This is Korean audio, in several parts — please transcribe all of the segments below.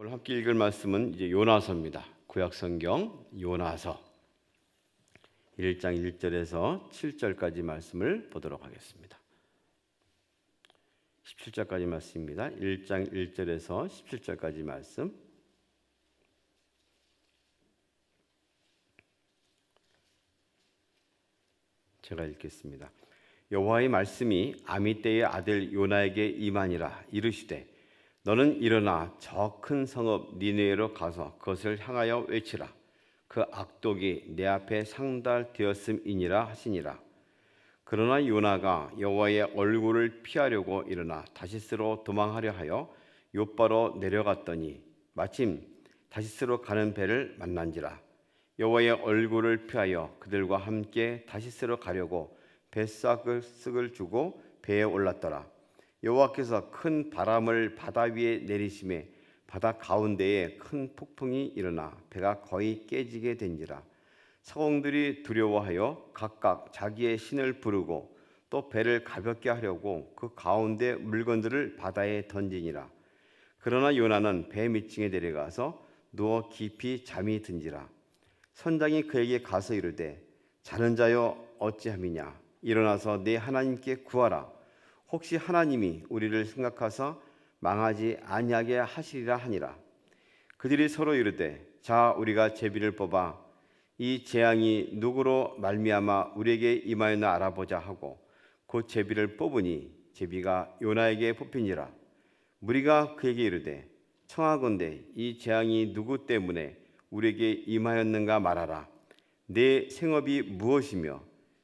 오늘 함께 읽을 말씀은 이제 요나서입니다. 구약 성경 요나서 1장 1절에서 7절까지 말씀을 보도록 하겠습니다. 17절까지 말씀입니다. 1장 1절에서 17절까지 말씀. 제가 읽겠습니다. 여호와의 말씀이 아미떼의 아들 요나에게 임하니라 이르시되 너는 일어나 저 큰 성읍 니네로 가서 그것을 향하여 외치라. 그 악독이 내 앞에 상달되었음이니라 하시니라. 그러나 요나가 여호와의 얼굴을 피하려고 일어나 다시스로 도망하려 하여 요바로 내려갔더니 마침 다시스로 가는 배를 만난지라. 여호와의 얼굴을 피하여 그들과 함께 다시스로 가려고 뱃삭을 쓱을 주고 배에 올랐더라 여호와께서 큰 바람을 바다 위에 내리심에 바다 가운데에 큰 폭풍이 일어나 배가 거의 깨지게 된지라. 서공들이 두려워하여 각각 자기의 신을 부르고 또 배를 가볍게 하려고 그 가운데 물건들을 바다에 던지니라. 그러나 요나는 배 밑층에 내려가서 누워 깊이 잠이 든지라. 선장이 그에게 가서 이르되 자는 자여 어찌함이냐? 일어나서 내 하나님께 구하라 혹시 하나님이 우리를 생각하사 망하지 아니하게 하시리라 하니라. 그들이 서로 이르되 자 우리가 제비를 뽑아 이 재앙이 누구로 말미암아 우리에게 임하였나 알아보자 하고 곧 제비를 뽑으니 제비가 요나에게 뽑히니라. 무리가 그에게 이르되 청하건대 이 재앙이 누구 때문에 우리에게 임하였는가 말하라. 내 생업이 무엇이며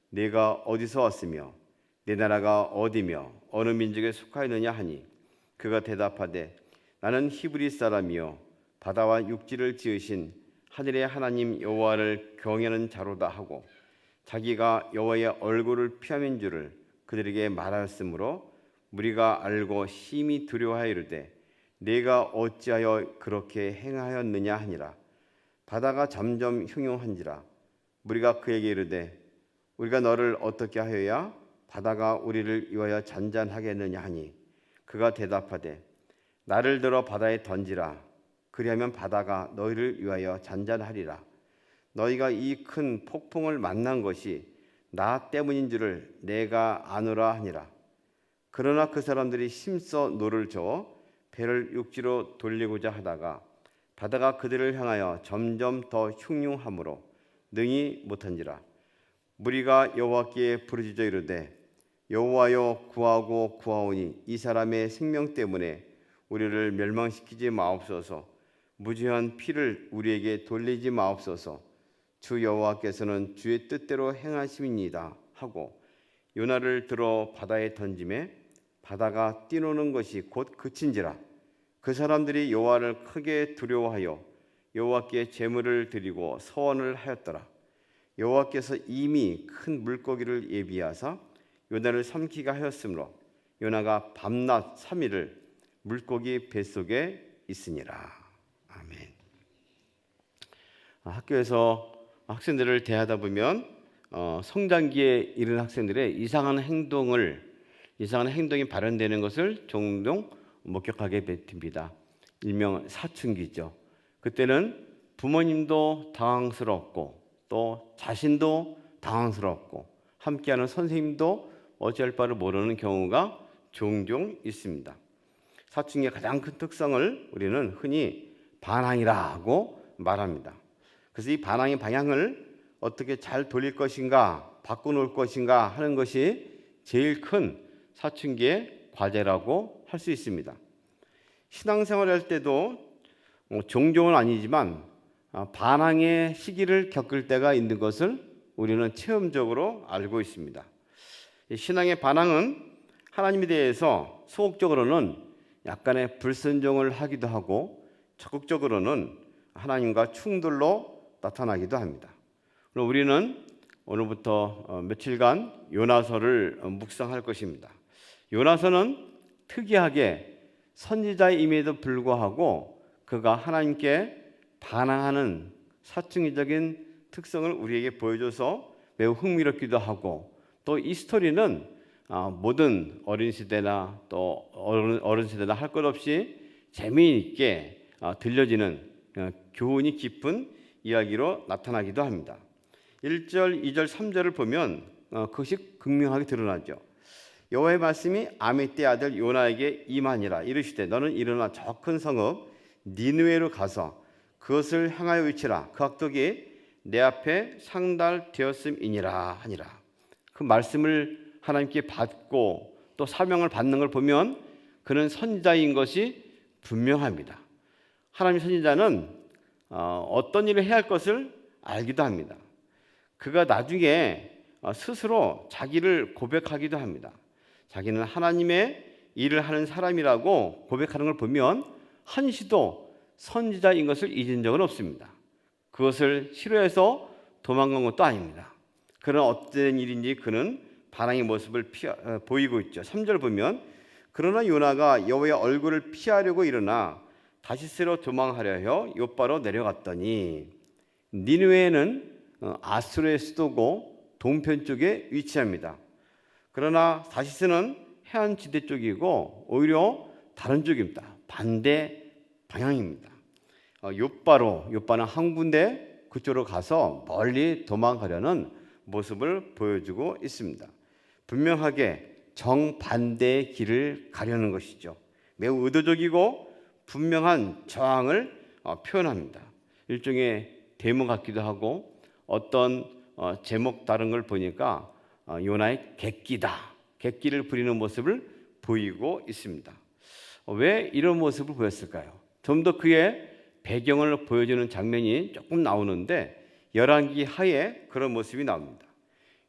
내가 어디서 왔으며 내 나라가 어디며 어느 민족에 속하였느냐 하니 그가 대답하되 나는 히브리 사람이요 바다와 육지를 지으신 하늘의 하나님 여호와를 경외하는 자로다 하고 자기가 여호와의 얼굴을 피함인 줄을 그들에게 말하였으므로 무리가 알고 심히 두려워하여 이르되 내가 어찌하여 그렇게 행하였느냐 하니라. 바다가 점점 흉흉한지라. 무리가 그에게 이르되 우리가 너를 어떻게 하여야 바다가 우리를 위하여 잔잔하겠느냐 하니 그가 대답하되 나를 들어 바다에 던지라. 그리하면 바다가 너희를 위하여 잔잔하리라. 너희가 이 큰 폭풍을 만난 것이 나 때문인 줄을 내가 아노라 하니라. 그러나 그 사람들이 힘써 노를 저어 배를 육지로 돌리고자 하다가 바다가 그들을 향하여 점점 더 흉흉함으로 능히 못한지라. 무리가 여호와께 부르짖어 이르되 여호와여 구하고 구하오니 이 사람의 생명 때문에 우리를 멸망시키지 마옵소서. 무죄한 피를 우리에게 돌리지 마옵소서. 주 여호와께서는 주의 뜻대로 행하심이니이다 하고 요나를 들어 바다에 던짐에 바다가 뛰노는 것이 곧 그친지라. 그 사람들이 여호와를 크게 두려워하여 여호와께 제물을 드리고 서원을 하였더라. 여호와께서 이미 큰 물고기를 예비하사 요나를 삼키게 하였으므로 요나가 밤낮 삼일을 물고기 뱃속에 있으니라. 아멘. 아, 학교에서 학생들을 대하다 보면 어, 성장기에 이른 학생들의 이상한 행동을 이상한 행동이 발현되는 것을 종종 목격하게 됩니다. 일명 사춘기죠. 그때는 부모님도 당황스럽고 또 자신도 당황스럽고 함께하는 선생님도 어찌할 바를 모르는 경우가 종종 있습니다. 사춘기의 가장 큰 특성을 우리는 흔히 반항이라고 말합니다. 그래서 이 반항의 방향을 어떻게 잘 돌릴 것인가, 바꿔놓을 것인가 하는 것이 제일 큰 사춘기의 과제라고 할 수 있습니다. 신앙생활 할 때도 뭐 종종은 아니지만 아, 반항의 시기를 겪을 때가 있는 것을 우리는 체험적으로 알고 있습니다. 신앙의 반항은 하나님에 대해서 소극적으로는 약간의 불순종을 하기도 하고 적극적으로는 하나님과 충돌로 나타나기도 합니다. 그럼 우리는 오늘부터 어, 며칠간 요나서를 어, 묵상할 것입니다. 요나서는 특이하게 선지자임에도 불구하고 그가 하나님께 반항하는 사춘기적인 특성을 우리에게 보여줘서 매우 흥미롭기도 하고 또 이 스토리는 아, 모든 어린 시대나 또 어른, 세대나 할 것 없이 재미있게 어, 들려지는 어, 교훈이 깊은 이야기로 나타나기도 합니다. 1절, 2절, 3절을 보면 어, 그것이 극명하게 드러나죠. 여호와의 말씀이 아미떼 아들 요나에게 임하니라 이르시되 너는 일어나 저 큰 성읍 니느웨로 가서 그것을 향하여 외치라 그 악독이 내 앞에 상달되었음이니라 하니라 그 말씀을 하나님께 받고 또 사명을 받는 걸 보면 그는 선지자인 것이 분명합니다. 하나님 선지자는 어, 어떤 일을 해야 할 것을 알기도 합니다. 그가 나중에 어, 스스로 자기를 고백하기도 합니다. 자기는 하나님의 일을 하는 사람이라고 고백하는 걸 보면 한시도 선지자인 것을 잊은 적은 없습니다. 그것을 싫어해서 도망간 것도 아닙니다. 그런 어떤 일인지 그는 반항의 모습을 피하, 어, 보이고 있죠. 3절 보면 그러나 요나가 여호와의 얼굴을 피하려고 일어나 다시스로 도망하려 하여 요바로 내려갔더니 니느웨는 어, 아수르의 수도고 동편 쪽에 위치합니다. 그러나 다시스는 해안 지대 쪽이고 오히려 다른 쪽입니다. 반대 방향입니다. 어, 요바로 요바는 한 군데 그쪽으로 가서 멀리 도망가려는 모습을 보여주고 있습니다. 분명하게 정반대의 길을 가려는 것이죠. 매우 의도적이고 분명한 저항을 어, 표현합니다. 일종의 대목 같기도 하고 어떤 어, 제목 다른 걸 보니까 어, 요나의 객기다. 객기를 부리는 모습을 보이고 있습니다. 어, 왜 이런 모습을 보였을까요? 좀 더 그의 배경을 보여주는 장면이 조금 나오는데 열왕기 하에 그런 모습이 나옵니다.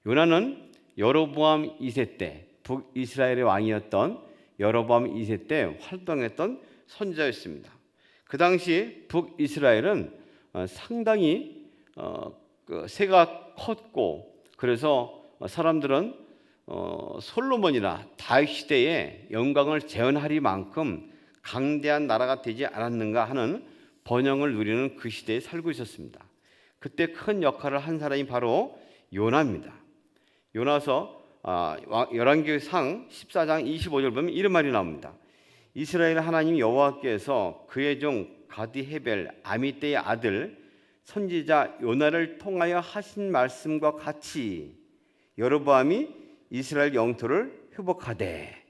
요나는 여로보암 2세 때 북이스라엘의 왕이었던 여로보암 2세 때 활동했던 선지자였습니다. 그 당시 북이스라엘은 어, 상당히 어, 그 세가 컸고 그래서 사람들은 어, 솔로몬이나 다윗 시대의 영광을 재현하리만큼 강대한 나라가 되지 않았는가 하는 번영을 누리는 그 시대에 살고 있었습니다. 그때 큰 역할을 한 사람이 바로 요나입니다. 요나서 아, 열왕기상 14장 25절 보면 이런 말이 나옵니다. 이스라엘 하나님 여호와께서 그의 종 가디 헤벨 아미떼의 아들 선지자 요나를 통하여 하신 말씀과 같이 여로보암이 이스라엘 영토를 회복하되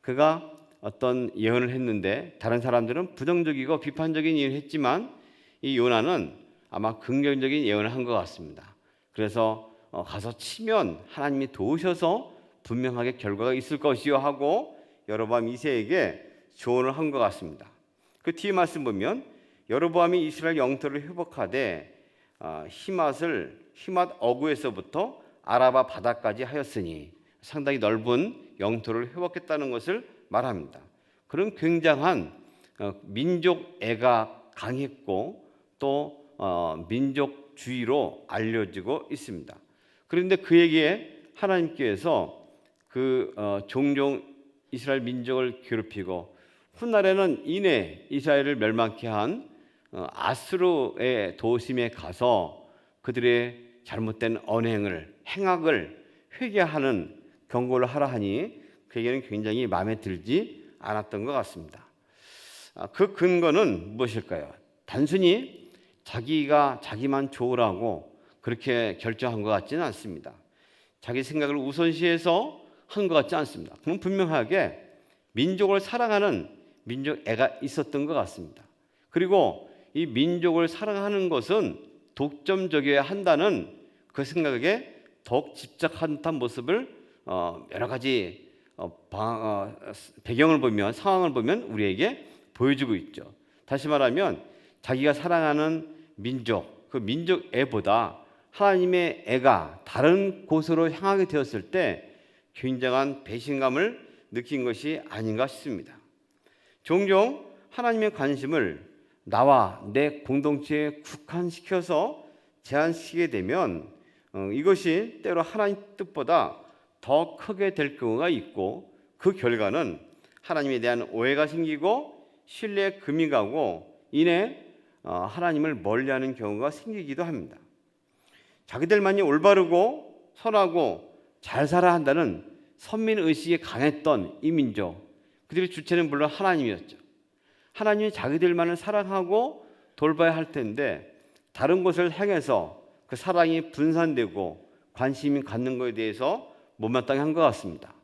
그가 어떤 예언을 했는데 다른 사람들은 부정적이고 비판적인 예언을 했지만 이 요나는 아마 긍정적인 예언을 한 것 같습니다. 그래서 어, 가서 치면 하나님이 도우셔서 분명하게 결과가 있을 것이요 하고 여로보암 2세에게 조언을 한 것 같습니다. 그 뒤에 말씀 보면 여로보암이 이스라엘 영토를 회복하되 어, 히맛을 히맛 어구에서부터 아라바 바다까지 하였으니 상당히 넓은 영토를 회복했다는 것을 말합니다. 그런 굉장한 어, 민족 애가 강했고 또 민족주의로 알려지고 있습니다. 그런데 그에게 하나님께서 그 어, 종종 이스라엘 민족을 괴롭히고 훗날에는 이내 이스라엘을 멸망케 한 어, 아스루의 도심에 가서 그들의 잘못된 언행을 행악을 회개하는 경고를 하라 하니 그에게는 굉장히 마음에 들지 않았던 것 같습니다. 아, 그 근거는 무엇일까요? 단순히 자기가 자기만 좋으라고 그렇게 결정한 것 같지는 않습니다. 자기 생각을 우선시해서 한 것 같지 않습니다. 그럼 분명하게 민족을 사랑하는 민족 애가 있었던 것 같습니다. 그리고 이 민족을 사랑하는 것은 독점적이어야 한다는 그 생각에 더욱 집착한 듯한 모습을 어, 여러 가지 어, 방, 어, 배경을 보면 상황을 보면 우리에게 보여주고 있죠. 다시 말하면 자기가 사랑하는 민족 그 민족 애보다 하나님의 애가 다른 곳으로 향하게 되었을 때 굉장한 배신감을 느낀 것이 아닌가 싶습니다. 종종 하나님의 관심을 나와 내 공동체에 국한시켜서 제한시키게 되면 어, 이것이 때로 하나님 뜻보다 더 크게 될 경우가 있고 그 결과는 하나님에 대한 오해가 생기고 신뢰에 금이 가고 이내 어, 하나님을 멀리하는 경우가 생기기도 합니다. 자기들만이 올바르고 선하고 잘 살아야 한다는 선민 의식이 강했던 이 민족 그들의 주체는 물론 하나님이었죠. 하나님이 자기들만을 사랑하고 돌봐야 할 텐데 다른 곳을 향해서 그 사랑이 분산되고 관심이 갖는 것에 대해서 못마땅히 한것 같습니다.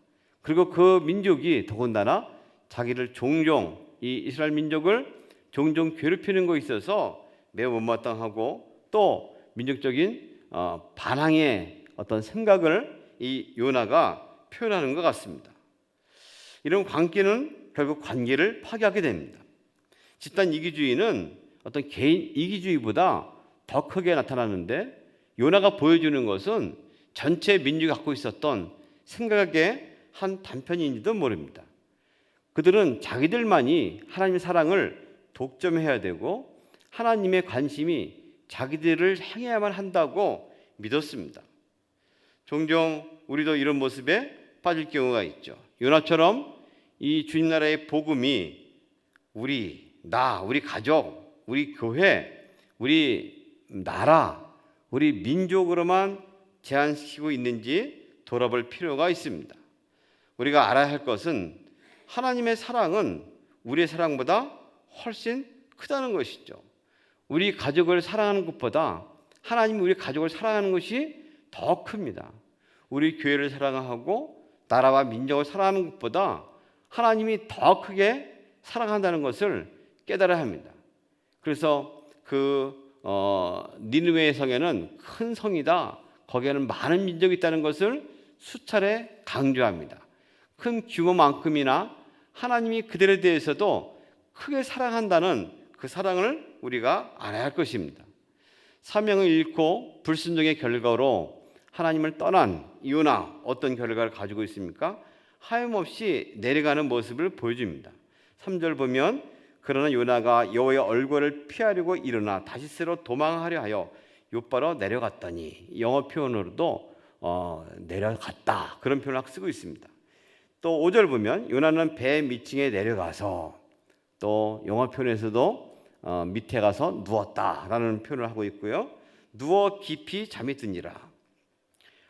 그리고 그 민족이 더군다나 자기를 종종 이 이스라엘 민족을 종종 괴롭히는 것에 있어서 매우 못마땅하고 또 민족적인 어, 반항의 어떤 생각을 이 요나가 표현하는 것 같습니다. 이런 관계는 결국 관계를 파괴하게 됩니다. 집단 이기주의는 어떤 개인 이기주의보다 더 크게 나타나는데 요나가 보여주는 것은 전체 민족이 갖고 있었던 생각의 한 단편인지도 모릅니다. 그들은 자기들만이 하나님의 사랑을 독점해야 되고 하나님의 관심이 자기들을 향해야만 한다고 믿었습니다. 종종 우리도 이런 모습에 빠질 경우가 있죠. 요나처럼 이 주님 나라의 복음이 우리 나, 우리 가족, 우리 교회, 우리 나라, 우리 민족으로만 제한시키고 있는지 돌아볼 필요가 있습니다. 우리가 알아야 할 것은 하나님의 사랑은 우리의 사랑보다 훨씬 크다는 것이죠. 우리 가족을 사랑하는 것보다 하나님이 우리 가족을 사랑하는 것이 더 큽니다. 우리 교회를 사랑하고 나라와 민족을 사랑하는 것보다 하나님이 더 크게 사랑한다는 것을 깨달아야 합니다. 그래서 그 어, 니느웨 성에는 큰 성이다. 거기에는 많은 민족이 있다는 것을 수차례 강조합니다. 큰 규모만큼이나 하나님이 그들에 대해서도 크게 사랑한다는 그 사랑을 우리가 알아야 할 것입니다. 사명을 잃고 불순종의 결과로 하나님을 떠난 이유나 어떤 결과를 가지고 있습니까? 하염없이 내려가는 모습을 보여줍니다. 3절 보면 그러나 요나가 여호와의 얼굴을 피하려고 일어나 다시스로 도망하려 하여 요바로 내려갔더니 영어 표현으로도 어, 내려갔다 그런 표현을 쓰고 있습니다. 또 5절 보면 요나는 배 밑층에 내려가서 또 영어 표현에서도 어, 밑에 가서 누웠다라는 표현을 하고 있고요. 누워 깊이 잠이 드니라.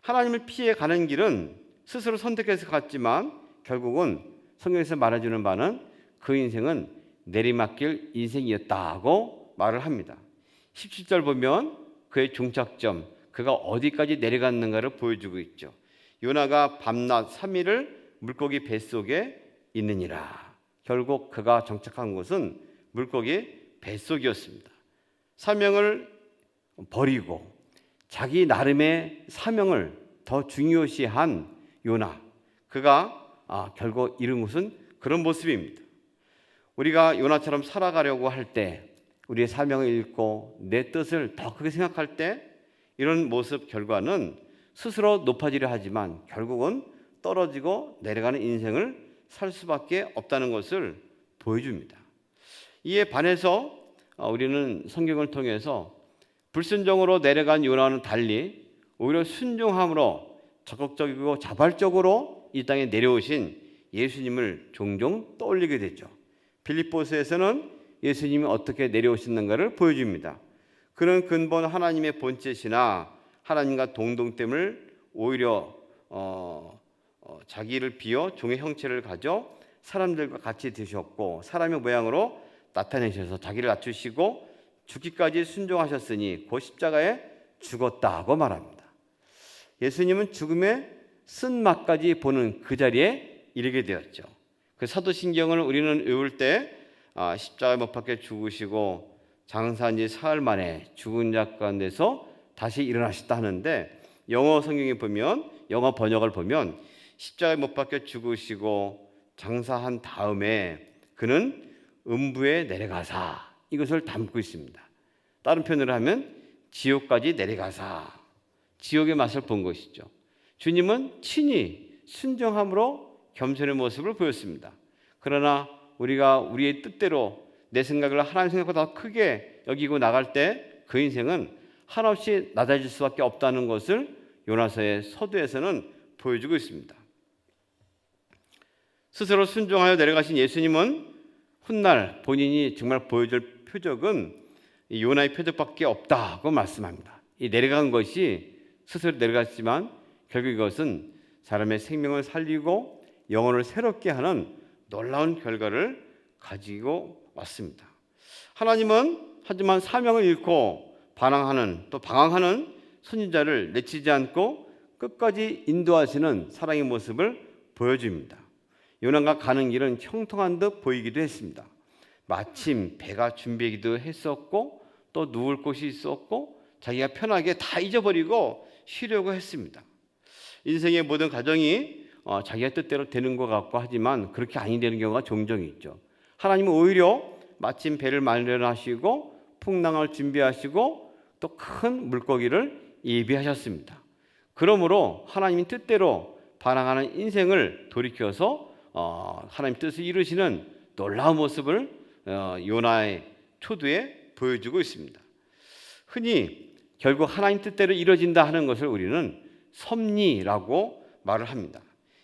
하나님을 피해 가는 길은 스스로 선택해서 갔지만 결국은 성경에서 말해주는 바는 그 인생은 내리막길 인생이었다고 말을 합니다. 17절 보면 그의 종착점, 그가 어디까지 내려갔는가를 보여주고 있죠. 요나가 밤낮 3일을 물고기 뱃속에 있느니라. 결국 그가 정착한 곳은 물고기 뱃속이었습니다. 사명을 버리고 자기 나름의 사명을 더 중요시한 요나. 그가 아, 결국 이룬 것은 그런 모습입니다. 우리가 요나처럼 살아가려고 할 때 우리의 사명을 잃고 내 뜻을 더 크게 생각할 때 이런 모습 결과는 스스로 높아지려 하지만 결국은 떨어지고 내려가는 인생을 살 수밖에 없다는 것을 보여줍니다. 이에 반해서 어, 우리는 성경을 통해서 불순종으로 내려간 요나와는 달리 오히려 순종함으로 적극적이고 자발적으로 이 땅에 내려오신 예수님을 종종 떠올리게 되죠. 빌립보스에서는 예수님이 어떻게 내려오셨는가를 보여줍니다. 그는 근본 하나님의 본체시나 하나님과 동동됨을 오히려 어, 어, 자기를 비어 종의 형체를 가져 사람들과 같이 드셨고 사람의 모양으로 나타내셔서 자기를 낮추시고 죽기까지 순종하셨으니 곧 십자가에 죽었다고 말합니다. 예수님은 죽음의 쓴맛까지 보는 그 자리에 이르게 되었죠. 그 사도신경을 우리는 외울 때 아, 십자가에 못 박혀 죽으시고 장사한 지 사흘 만에 죽은 자 가운데서 다시 일어나셨다 하는데 영어 성경에 보면 영어 번역을 보면 십자가에 못 박혀 죽으시고 장사한 다음에 그는 음부에 내려가사 이것을 담고 있습니다. 다른 표현으로 하면 지옥까지 내려가사 지옥의 맛을 본 것이죠. 주님은 친히 순정함으로 겸손의 모습을 보였습니다. 그러나 우리가 우리의 뜻대로 내 생각을 하나님 생각보다 크게 여기고 나갈 때 그 인생은 한없이 낮아질 수밖에 없다는 것을 요나서의 서두에서는 보여주고 있습니다. 스스로 순종하여 내려가신 예수님은 훗날 본인이 정말 보여줄 표적은 요나의 표적밖에 없다고 말씀합니다. 이 내려간 것이 스스로 내려갔지만 결국 이것은 사람의 생명을 살리고 영혼을 새롭게 하는 놀라운 결과를 가지고 왔습니다. 하나님은 하지만 사명을 잃고 반항하는 또 방황하는 선지자를 내치지 않고 끝까지 인도하시는 사랑의 모습을 보여줍니다. 요나가 가는 길은 형통한 듯 보이기도 했습니다. 마침 배가 준비기도 했었고 또 누울 곳이 있었고 자기가 편하게 다 잊어버리고 쉬려고 했습니다. 인생의 모든 과정이 어, 자기의 뜻대로 되는 것 같고 하지만 그렇게 아니 되는 경우가 종종 있죠. 하나님은 오히려 마침 배를 마련하시고 풍랑을 준비하시고 또 큰 물고기를 예비하셨습니다. 그러므로 하나님 뜻대로 반항하는 인생을 돌이켜서 어, 하나님 뜻을 이루시는 놀라운 모습을 어, 요나의 초두에 보여주고 있습니다. 흔히 결국 하나님 뜻대로 이루어진다 하는 것을 우리는 섭리라고 말을 합니다.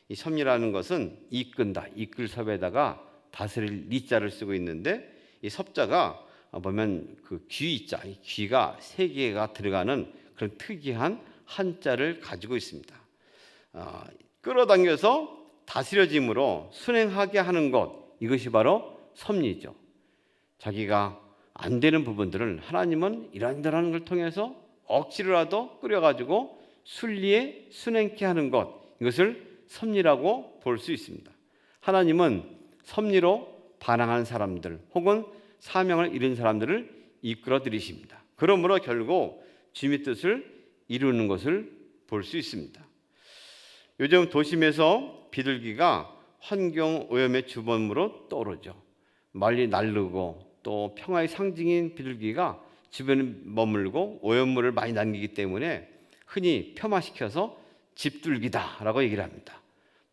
이 섭리라는 것은 이끈다, 이끌 섭에다가 다스릴 리자를 쓰고 있는데 이 섭자가 보면 그 귀자, 이 귀가 세 개가 들어가는 그런 특이한 한자를 가지고 있습니다. 어, 끌어당겨서 다스려짐으로 순행하게 하는 것 이것이 바로 섭리죠. 자기가 안 되는 부분들은 하나님은 이런저런 걸 통해서 억지로라도 끌어가지고 순리에 순행케 하는 것 이것을 섭리라고 볼 수 있습니다. 하나님은 섭리로 반항한 사람들 혹은 사명을 잃은 사람들을 이끌어 들이십니다. 그러므로 결국 주님의 뜻을 이루는 것을 볼 수 있습니다. 요즘 도심에서 비둘기가 환경 오염의 주범으로 떠오르죠. 멀리 날르고 또 평화의 상징인 비둘기가 주변에 머물고 오염물을 많이 남기기 때문에 흔히 폄하시켜서 집둘기다라고 얘기를 합니다.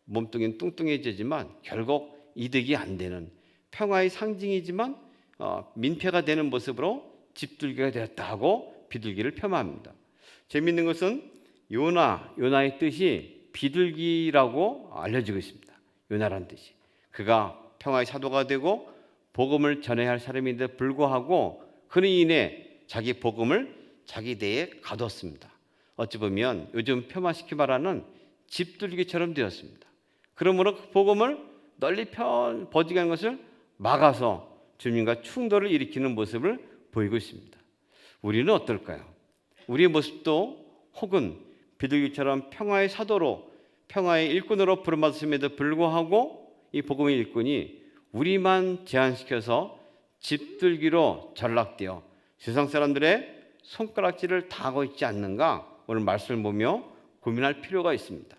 몸뚱이는 뚱뚱해지지만 결국 이득이 안 되는 평화의 상징이지만 어, 민폐가 되는 모습으로 집둘기가 되었다고 비둘기를 폄하합니다. 재미있는 것은 요나 요나의 뜻이 비둘기라고 알려지고 있습니다. 요나란 뜻이 그가 평화의 사도가 되고 복음을 전해야 할 사람인데 불구하고 그는 인해 자기 복음을 자기 대에 가뒀습니다. 어찌 보면 요즘 폄하시키 말하는 집들기처럼 되었습니다. 그러므로 그 복음을 널리 편 하는 것을 막아서 주님과 충돌을 일으키는 모습을 보이고 있습니다. 우리는 어떨까요? 우리의 모습도 혹은 비둘기처럼 평화의 사도로 평화의 일꾼으로 부름받았음에도 불구하고 이 복음의 일꾼이 우리만 제한시켜서 집들기로 전락되어 세상 사람들의 손가락질을 당하고 있지 않는가 오늘 말씀을 보며 고민할 필요가 있습니다.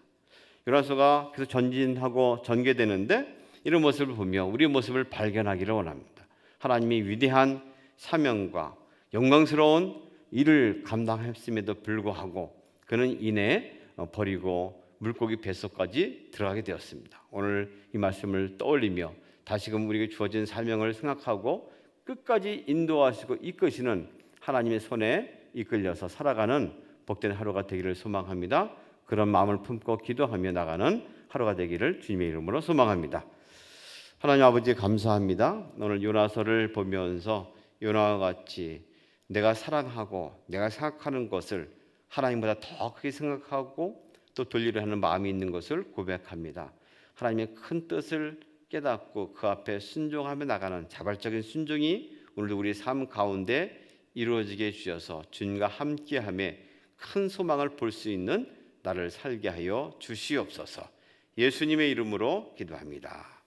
요나서가 계속 전진하고 전개되는데 이런 모습을 보며 우리의 모습을 발견하기를 원합니다. 하나님이 위대한 사명과 영광스러운 일을 감당했음에도 불구하고 그는 이내 버리고 물고기 뱃속까지 들어가게 되었습니다. 오늘 이 말씀을 떠올리며 다시금 우리에게 주어진 사명을 생각하고 끝까지 인도하시고 이끄시는 하나님의 손에 이끌려서 살아가는 복된 하루가 되기를 소망합니다. 그런 마음을 품고 기도하며 나가는 하루가 되기를 주님의 이름으로 소망합니다. 하나님 아버지 감사합니다. 오늘 요나서를 보면서 요나와 같이 내가 사랑하고 내가 생각하는 것을 하나님보다 더 크게 생각하고 또 돌리려 하는 마음이 있는 것을 고백합니다. 하나님의 큰 뜻을 깨닫고 그 앞에 순종하며 나가는 자발적인 순종이 오늘도 우리 삶 가운데 이루어지게 해 주셔서 주님과 함께함에 큰 소망을 볼 수 있는 나를 살게 하여 주시옵소서. 예수님의 이름으로 기도합니다.